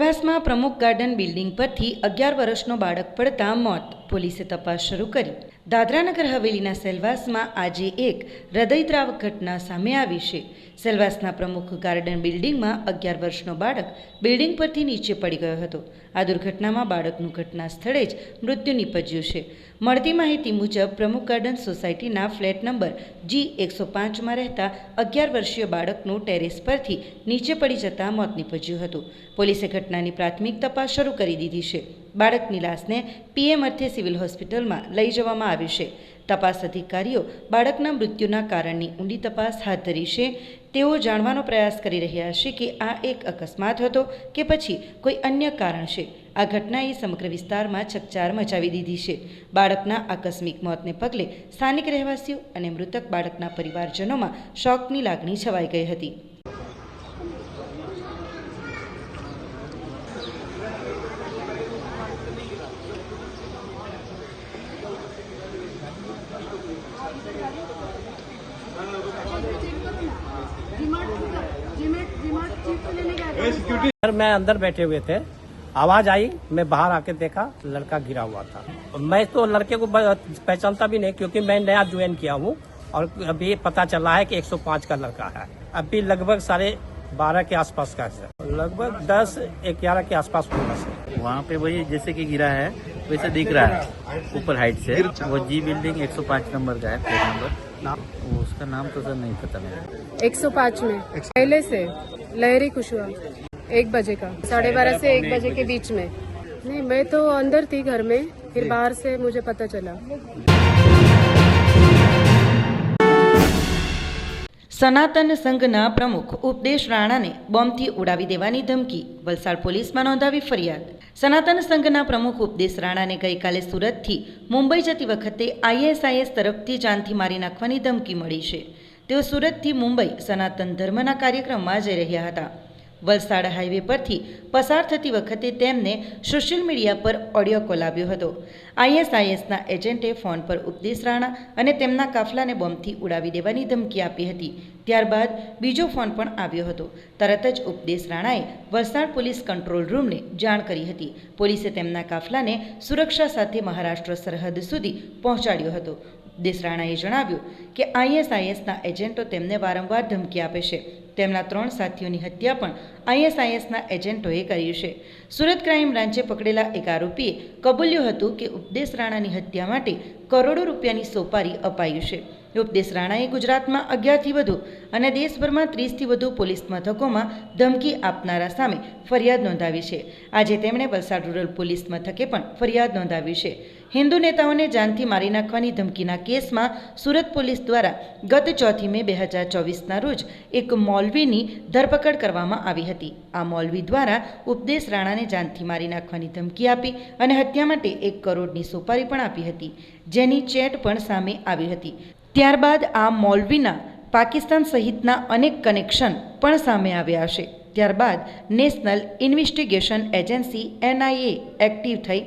સેલવાસમાં પ્રમુખ garden building પરથી અગિયાર વર્ષનો બાળક પડતા મોત. પોલીસે તપાસ શરૂ કરી. દાદરાનગર હવેલીના સેલવાસમાં આજે એક હૃદયદ્રાવક ઘટના સામે આવી છે. સેલવાસના પ્રમુખ ગાર્ડન બિલ્ડિંગમાં અગિયાર વર્ષનો બાળક બિલ્ડિંગ પરથી નીચે પડી ગયો હતો. આ દુર્ઘટનામાં બાળકનું ઘટના સ્થળે જ મૃત્યુ નીપજ્યું છે. મળતી માહિતી મુજબ પ્રમુખ ગાર્ડન સોસાયટીના ફ્લેટ નંબર જી એકસો પાંચમાં રહેતા અગિયાર વર્ષીય બાળકનું ટેરેસ પરથી નીચે પડી જતાં મોત નીપજ્યું હતું. પોલીસે ઘટનાની પ્રાથમિક તપાસ શરૂ કરી દીધી છે. બાળકની લાશને પીએમ અર્થે સિવિલ હોસ્પિટલમાં લઈ જવામાં આવી છે. તપાસ અધિકારીઓ બાળકના મૃત્યુના કારણની ઊંડી તપાસ હાથ ધરી છે. તેઓ જાણવાનો પ્રયાસ કરી રહ્યા છે કે આ એક અકસ્માત હતો કે પછી કોઈ અન્ય કારણ છે. આ ઘટનાએ સમગ્ર વિસ્તારમાં ચકચાર મચાવી દીધી છે. બાળકના આકસ્મિક મોતને પગલે સ્થાનિક રહેવાસીઓ અને મૃતક બાળકના પરિવારજનોમાં શોકની લાગણી છવાઈ ગઈ હતી. सर मैं अंदर बैठे हुए थे। आवाज़ आई मैं बाहर आके देखा लड़का गिरा हुआ था। मैं तो लड़के को पहचानता भी नहीं क्योंकि मैं नया ज्वाइन किया हूँ और अभी पता चला है कि 105 का लड़का है। अभी लगभग साढ़े बारह के आसपास का है। सर लगभग दस ग्यारह के आसपास होगा सर। वहाँ पे वही जैसे कि गिरा है वैसे दिख रहा है ऊपर हाइट से। वो जी बिल्डिंग 105 नंबर का है फ्लैट नंबर नाम उसका नाम तो सर नहीं पता मेरे 105 में पहले से लहरी कुशवा एक बजे का साढ़े बारह से एक बजे के बीच में नहीं मैं तो अंदर थी घर में फिर बाहर से मुझे पता चला સનાતન સંઘના પ્રમુખ ઉપદેશ રાણાને બોમ્બથી ઉડાવી દેવાની ધમકી વલસાડ પોલીસમાં નોંધાવી ફરિયાદ સનાતન સંઘના પ્રમુખ ઉપદેશ રાણાને ગઈકાલે સુરતથી મુંબઈ જતી વખતે આઈએસઆઈએસ તરફથી જાનથી મારી નાખવાની ધમકી મળી છે તેઓ સુરતથી મુંબઈ સનાતન ધર્મના કાર્યક્રમમાં જઈ રહ્યા હતા વલસાડ હાઈવે પરથી પસાર થતી વખતે તેમને સોશિયલ મીડિયા પર ઓડિયો કોલ આવ્યો હતો. આઈએસઆઈએસના એજન્ટે ફોન પર ઉપદેશ રાણા અને તેમના કાફલાને બોમ્બથી ઉડાવી દેવાની ધમકી આપી હતી. ત્યારબાદ બીજો ફોન પણ આવ્યો હતો. તરત જ ઉપદેશ રાણાએ વલસાડ પોલીસ કંટ્રોલ રૂમને જાણ કરી હતી. પોલીસે તેમના કાફલાને સુરક્ષા સાથે મહારાષ્ટ્ર સરહદ સુધી પહોંચાડ્યો હતો. ઉપદેશ રાણાએ જણાવ્યું કે આઈએસઆઈએસના એજન્ટો તેમને વારંવાર ધમકી આપે છે. તેમના ત્રણ સાથીઓની હત્યા પણ આઈએસઆઈએસના એજન્ટોએ કરી છે. સુરત ક્રાઇમ બ્રાન્ચે પકડેલા એક આરોપીએ કબૂલ્યું હતું કે ઉપદેશ રાણાની હત્યા માટે કરોડો રૂપિયાની સોપારી અપાયું છે. ઉપદેશ રાણાએ ગુજરાતમાં અગિયારથી વધુ અને દેશભરમાં ત્રીસથી વધુ પોલીસ મથકોમાં ધમકી આપનારા સામે ફરિયાદ નોંધાવી છે. આજે તેમણે વલસાડ રૂરલ પોલીસ મથકે પણ ફરિયાદ નોંધાવી છે. હિન્દુ નેતાઓને જાનથી મારી નાખવાની ધમકીના કેસમાં સુરત પોલીસ દ્વારા ગત ચોથી મે બે હજાર ચોવીસના રોજ એક મૌલવીની ધરપકડ કરવામાં આવી હતી. આ મૌલવી દ્વારા ઉપદેશ રાણાને જાનથી મારી નાખવાની ધમકી આપી અને હત્યા માટે એક કરોડની સોપારી પણ આપી હતી. જેની ચેટ પણ સામે આવી હતી. ત્યારબાદ આ મૌલવીના પાકિસ્તાન સહિતના અનેક કનેક્શન પણ સામે આવ્યા છે ત્યારબાદ National Investigation Agency NIA active થઈ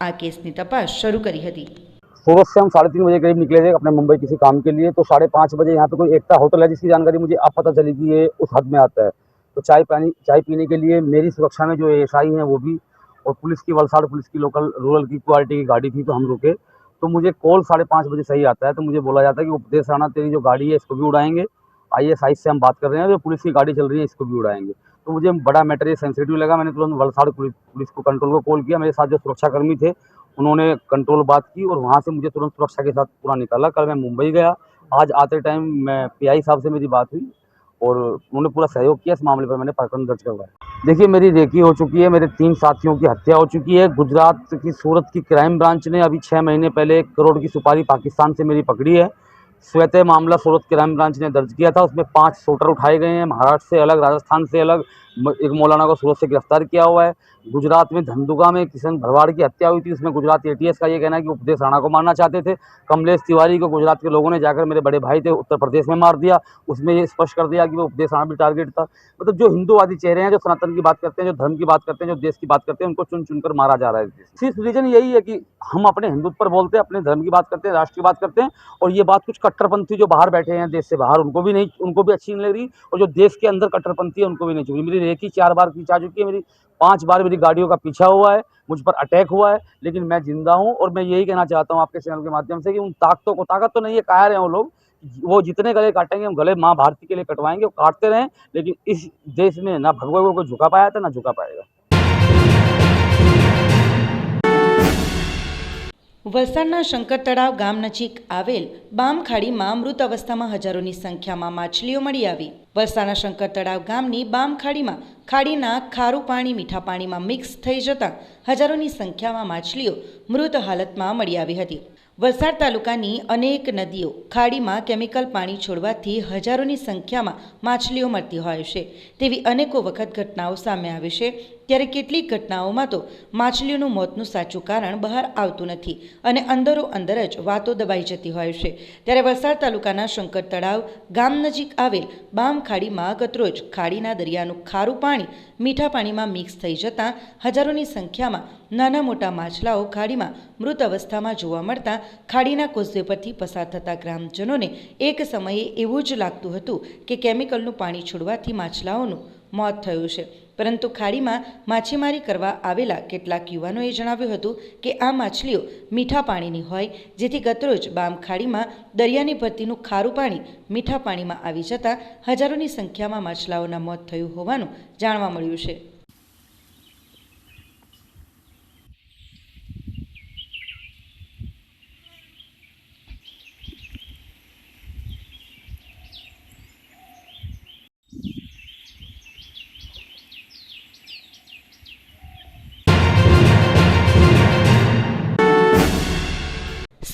આ કેસની તપાસ શરૂ કરી હતી सूरत से हम साढ़े तीन बजे करीब निकले थे अपने मुंबई किसी काम के लिए तो साढ़े पाँच बजे यहाँ पे कोई एकता होटल है जिसकी जानकारी मुझे अब पता चली कि ये उस हद में आता है तो चाय पानी चाय पीने के लिए मेरी सुरक्षा में जो एस आई हैं वो भी और पुलिस की वलसाड़ पुलिस की लोकल रूरल की क्वालिटी की गाड़ी थी तो हम रुके तो मुझे कॉल साढ़े पाँच बजे सही आता है तो मुझे बोला जाता है कि उपदेश राणा तेरी जो गाड़ी है इसको भी उड़ाएंगे आई एस आई से हम बात कर रहे हैं जो पुलिस की गाड़ी चल रही है इसको भी उड़ाएंगे तो मुझे बड़ा मैटर ये सेंसिटिव लगा। मैंने तुरंत वलसाड़ पुलिस को कंट्रोल को कॉल किया। मेरे साथ जो सुरक्षाकर्मी थे, उन्होंने कंट्रोल बात की और वहाँ से मुझे तुरंत सुरक्षा के साथ पूरा निकाला। कल मैं मुंबई गया। आज आते टाइम मैं पीआई साहब से मेरी बात हुई और उन्होंने पूरा सहयोग किया। इस मामले पर मैंने प्रकरण दर्ज करवाया। देखिए, मेरी रेकी हो चुकी है। मेरे तीन साथियों की हत्या हो चुकी है। गुजरात की सूरत की क्राइम ब्रांच ने अभी छः महीने पहले एक करोड़ की सुपारी पाकिस्तान से मेरी पकड़ी है। स्वतः मामला सूरत क्राइम ब्रांच ने दर्ज किया था। उसमें पाँच शूटर उठाए गए हैं। महाराष्ट्र से अलग, राजस्थान से अलग। एक मौलाना को सूरत से गिरफ़्तार किया हुआ है। गुजरात में धंधुका में किशन भरवाड़ की हत्या हुई थी। उसमें गुजरात एटीएस का ये कहना है कि उपदेश राणा को मारना चाहते थे। कमलेश तिवारी को गुजरात के लोगों ने जाकर मेरे बड़े भाई थे, उत्तर प्रदेश में मार दिया। उसमें ये स्पष्ट कर दिया कि वो उपदेश राणा भी टारगेट था। मतलब जो हिंदूवादी चेहरे हैं, जो सनातन की बात करते हैं, जो धर्म की बात करते हैं, जो देश की बात करते हैं, उनको चुन चुनकर मारा जा रहा है। सिर्फ़ रीजन यही है कि हम अपने हिंदुत्व पर बोलते हैं, अपने धर्म की बात करते हैं, राष्ट्र की बात करते हैं और ये बात कुछ कट्टरपंथी जो बाहर बैठे हैं देश से बाहर, उनको भी नहीं, उनको भी अच्छी नहीं लग रही और जो देश के अंदर कट्टरपंथी है, उनको भी नहीं चुकी मेरी रेकी चार बार खींच आ चुकी है, मेरी पाँच बार मेरी गाड़ियों का पीछा हुआ है, मुझ पर अटैक हुआ है, लेकिन मैं ज़िंदा हूँ और मैं यही कहना चाहता हूँ आपके चैनल के माध्यम से कि उन ताकतों को, ताकत तो नहीं है, कायर हैं वो लोग, वो जितने गले काटेंगे, हम गले माँ भारती के लिए कटवाएँगे, वो काटते रहें, लेकिन इस देश में ना भगवा को झुका पाया था, ना झुका पाएगा। વલસાડના શંકર તળાવ ગામ નજીક આવેલ બામ ખાડીમાં મૃત અવસ્થામાં હજારોની સંખ્યામાં માછલીઓ મળી આવી. વલસાડના શંકર તળાવ ગામની બામ ખાડીમાં ખાડીના ખારું પાણી, મીઠા પાણીમાં મિક્સ થઈ જતાં હજારોની સંખ્યામાં માછલીઓ મૃત હાલતમાં મળી આવી હતી. વલસાડ તાલુકાની અનેક નદીઓ ખાડીમાં કેમિકલ પાણી છોડવાથી હજારોની સંખ્યામાં માછલીઓ મળતી હોય છે. તેવી અનેકો વખત ઘટનાઓ સામે આવી છે. ત્યારે કેટલીક ઘટનાઓમાં તો માછલીઓનું મોતનું સાચું કારણ બહાર આવતું નથી અને અંદરો અંદર જ વાતો દબાઈ જતી હોય છે. ત્યારે વલસાડ તાલુકાના શંકર તળાવ ગામ નજીક આવેલ બામ ખાડીમાં ગતરોજ ખાડીના દરિયાનું ખારું પાણી મીઠા પાણીમાં મિક્સ થઈ જતાં હજારોની સંખ્યામાં નાના મોટા માછલાઓ ખાડીમાં મૃત અવસ્થામાં જોવા મળતા ખાડીના કોઝવે પરથી પસાર થતા ગ્રામજનોને એક સમયે એવું જ લાગતું હતું કે કેમિકલનું પાણી છોડવાથી માછલાઓનું મોત થયું છે. પરંતુ ખાડીમાં માછીમારી કરવા આવેલા કેટલાક યુવાનોએ જણાવ્યું હતું કે આ માછલીઓ મીઠા પાણીની હોય, જેથી ગતરોજ બામ ખાડીમાં દરિયાની ભરતીનું ખારું પાણી મીઠા પાણીમાં આવી જતાં હજારોની સંખ્યામાં માછલાઓના મોત થયું હોવાનું જાણવા મળ્યું છે.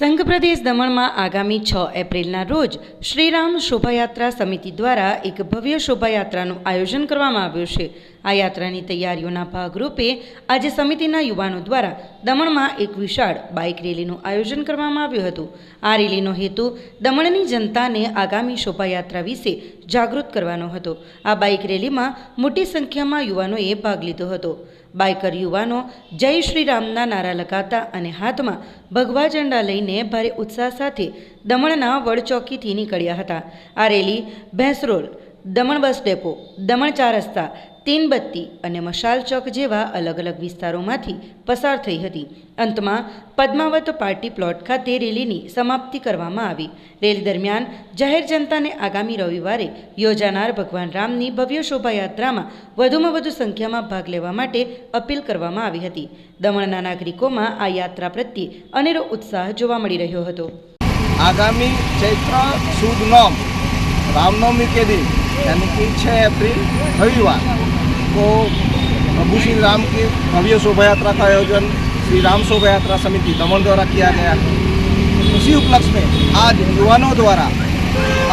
સંઘ પ્રદેશ દમણમાં આગામી છ એપ્રિલના રોજ શ્રીરામ શોભાયાત્રા સમિતિ દ્વારા એક ભવ્ય શોભાયાત્રાનું આયોજન કરવામાં આવ્યું છે. આ યાત્રાની તૈયારીઓના ભાગરૂપે આજે સમિતિના યુવાનો દ્વારા દમણમાં એક વિશાળ બાઇક રેલીનું આયોજન કરવામાં આવ્યું હતું. આ રેલીનો હેતુ દમણની જનતાને આગામી શોભાયાત્રા વિશે જાગૃત કરવાનો હતો. આ બાઇક રેલીમાં મોટી સંખ્યામાં યુવાનોએ ભાગ લીધો હતો. બાઇકર યુવાનો જય શ્રી રામના નારા લગાતા અને હાથમાં ભગવા ઝંડા લઈને ભારે ઉત્સાહ સાથે દમણના વડચોકીથી નીકળ્યા હતા. આ rally Bhensrol Daman bus depot, Daman ચાર રસ્તા તીનબત્તી અને મશાલ ચોક જેવા અલગ અલગ વિસ્તારોમાંથી પસાર થઈ હતી. અંતમાં પદ્માવત પાર્ટી પ્લોટ ખાતે રેલીની સમાપ્તિ કરવામાં આવી. રેલી દરમિયાન જાહેર જનતાને આગામી રવિવારે યોજાનાર ભગવાન રામની ભવ્ય શોભાયાત્રામાં વધુમાં વધુ સંખ્યામાં ભાગ લેવા માટે અપીલ કરવામાં આવી હતી. દમણના નાગરિકોમાં આ યાત્રા પ્રત્યે અનેરો ઉત્સાહ જોવા મળી રહ્યો હતો. આગામી ચૈત્ર સુદ નોમ, રામનવમી કે દી યાની છ એપ્રિલ રવિવાર. को प्रभु श्री राम की भव्य शोभा यात्रा का आयोजन श्री राम शोभा यात्रा समिति दमन द्वारा किया गया उसी उपलक्ष्य में आज युवानों द्वारा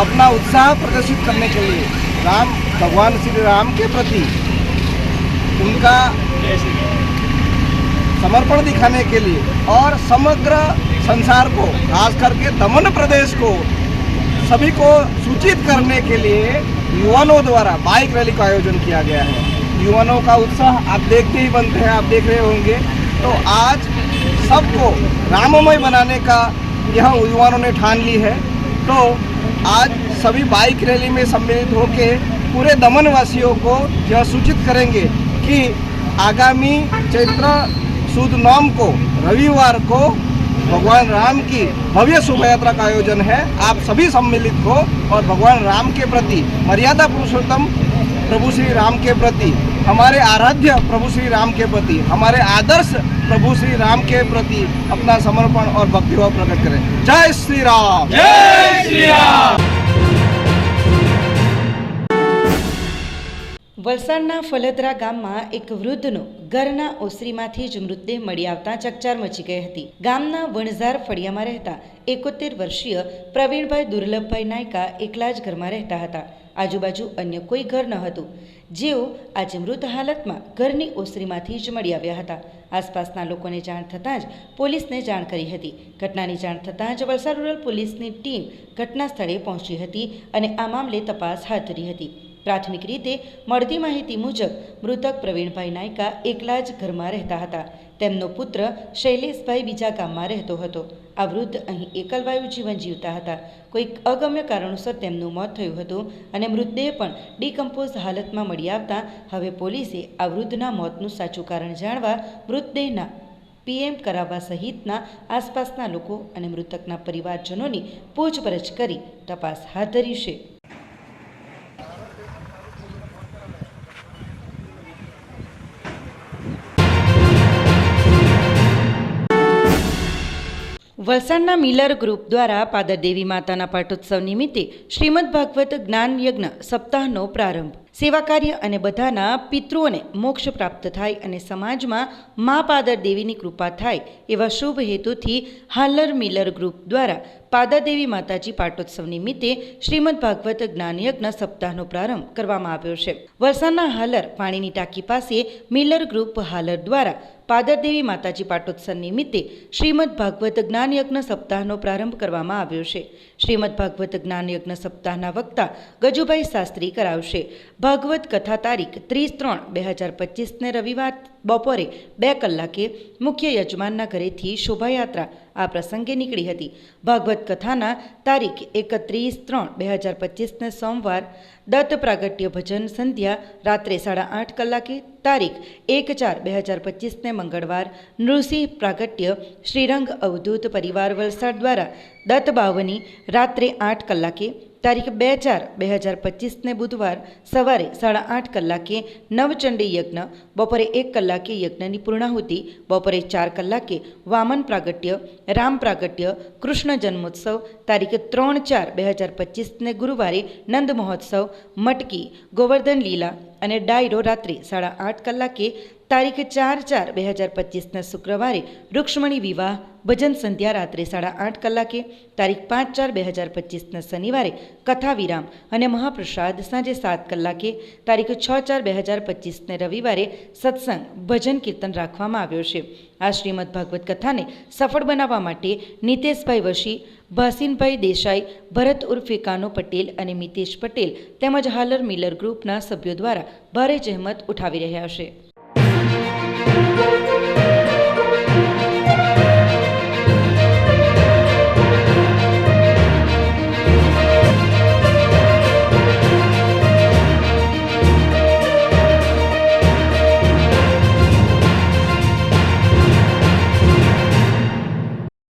अपना उत्साह प्रदर्शित करने के लिए राम, भगवान श्री राम के प्रति उनका समर्पण दिखाने के लिए और समग्र संसार को, खास करके दमन प्रदेश को, सभी को सूचित करने के लिए युवानों द्वारा बाइक रैली का आयोजन किया गया है। युवानों का उत्साह आप देखते ही बनते हैं, आप देख रहे होंगे। तो आज सबको राममय बनाने का यह युवाओं ने ठान ली है। तो आज सभी बाइक रैली में सम्मिलित होकर पूरे दमन वासियों को यह सूचित करेंगे कि आगामी चैत्र सुद नौम को, रविवार को भगवान राम की भव्य शोभा यात्रा का आयोजन है। आप सभी सम्मिलित हो और भगवान राम के प्रति मर्यादा पुरुषोत्तम प्रभु श्री राम के प्रति हमारे आराध्य प्रभु श्री राम के प्रति हमारे आदर्श प्रभु श्री राम के प्रति अपना समर्पण और भक्तिभाव प्रकट करें जय श्री राम जय श्री राम વલસાડના ફલદરા ગામમાં એક વૃદ્ધનો ઘરના ઓસરીમાંથી જ મૃતદેહ મળી આવતા ચકચાર મચી ગઈ હતી. ગામના વણઝાર ફળિયામાં રહેતા એકોતેર વર્ષીય પ્રવીણભાઈ દુર્લભભાઈ નાયકા એકલા જ ઘરમાં રહેતા હતા. આજુબાજુ અન્ય કોઈ ઘર ન હતું. જેઓ આજે મૃત હાલતમાં ઘરની ઓસરીમાંથી જ મળી આવ્યા હતા. આસપાસના લોકોને જાણ થતાં જ પોલીસને જાણ કરી હતી. ઘટનાની જાણ થતાં જ વલસાડ રૂરલ પોલીસની ટીમ ઘટના સ્થળે પહોંચી હતી અને આ મામલે તપાસ હાથ ધરી હતી. પ્રાથમિક રીતે મળતી માહિતી મુજબ મૃતક પ્રવીણભાઈ નાયકા એકલા જ ઘરમાં રહેતા હતા. તેમનો પુત્ર શૈલેષભાઈ બીજા ગામમાં રહેતો હતો. આ વૃદ્ધ અહીં એકલવાયુ જીવન જીવતા હતા. કોઈક અગમ્ય કારણોસર તેમનું મોત થયું હતું અને મૃતદેહ પણ ડિકમ્પોઝ હાલતમાં મળી આવતા હવે પોલીસે આ વૃદ્ધના મોતનું સાચું કારણ જાણવા મૃતદેહના પીએમ કરાવવા સહિતના આસપાસના લોકો અને મૃતકના પરિવારજનોની પૂછપરછ કરી તપાસ હાથ ધરી છે. વલસાડના મિલર ગ્રુપ દ્વારા પાદર દેવી માતાના પાટોત્સવ નિમિત્તે શ્રીમદ ભાગવત જ્ઞાન યજ્ઞ સપ્તાહનો પ્રારંભ. સેવા કાર્ય અને બધાના પિતૃઓને મોક્ષ પ્રાપ્ત થાય અને સમાજમાં મા પાદર દેવીની કૃપા થાય એવા શુભ હેતુથી હાલર મિલર ગ્રુપ દ્વારા પાદર દેવી માતાજી પાટોત્સવ નિમિત્તે શ્રીમદ ભાગવત જ્ઞાન યજ્ઞ સપ્તાહનો પ્રારંભ કરવામાં આવ્યો છે. વલસાડના હાલર પાણીની ટાંકી પાસે મિલર ગ્રુપ હાલર દ્વારા પાદરદેવી માતાજી પાટોત્સવ નિમિત્તે શ્રીમદ ભાગવત જ્ઞાન યજ્ઞ સપ્તાહનો પ્રારંભ કરવામાં આવ્યો છે. શ્રીમદ ભાગવત જ્ઞાન યજ્ઞ સપ્તાહના વક્તા ગજુભાઈ શાસ્ત્રી કરાવશે. ભાગવત કથા તારીખ ત્રીસ ત્રણ બે હજાર પચીસને રવિવાર બપોરે બે કલાકે મુખ્ય યજમાનના ઘરેથી શોભાયાત્રા આ પ્રસંગે નીકળી હતી. ભાગવત કથાના તારીખ એકત્રીસ ત્રણ બે હજાર પચીસને સોમવાર દત્ત પ્રાગટ્ય ભજન સંધ્યા રાત્રે સાડા આઠ કલાકે, તારીખ એક ચાર બે હજાર પચીસને મંગળવાર નૃસિંહ પ્રાગટ્ય શ્રીરંગ અવધૂત પરિવાર વલસાડ દ્વારા દત્ત બાવની રાત્રે આઠ કલાકે તારીખ બે ચાર બે હજાર પચીસને બુધવાર સવારે સાડા આઠ કલાકે નવચંડી યજ્ઞ, બપોરે એક કલાકે યજ્ઞની પૂર્ણાહુતિ, બપોરે ચાર કલાકે વામન પ્રાગટ્ય, રામ પ્રાગટ્ય, કૃષ્ણ જન્મોત્સવ, તારીખ ત્રણ ચાર બે હજાર પચીસને ગુરુવારે નંદ મહોત્સવ, મટકી, ગોવર્ધન લીલા અને ડાયરો રાત્રે સાડા આઠ કલાકે તારીખ ચાર ચાર બે હજાર પચીસના શુક્રવારે રૂક્ષ્મણી વિવાહ, ભજન સંધ્યા રાત્રે સાડા આઠ કલાકે, તારીખ પાંચ ચાર બે હજાર પચીસના શનિવારે કથા વિરામ અને મહાપ્રસાદ સાંજે સાત કલાકે, તારીખ છ ચાર બે હજાર પચીસને રવિવારે સત્સંગ, ભજન કીર્તન રાખવામાં આવ્યો છે. આ શ્રીમદ ભાગવત કથાને સફળ બનાવવા માટે નીતેશભાઈ વશી, ભાસીનભાઈ દેસાઈ, ભરત ઉર્ફે કાનો પટેલ અને મિતેશ પટેલ તેમજ હાલર મિલર ગ્રુપના સભ્યો દ્વારા ભારે જહેમત ઉઠાવી રહ્યા છે.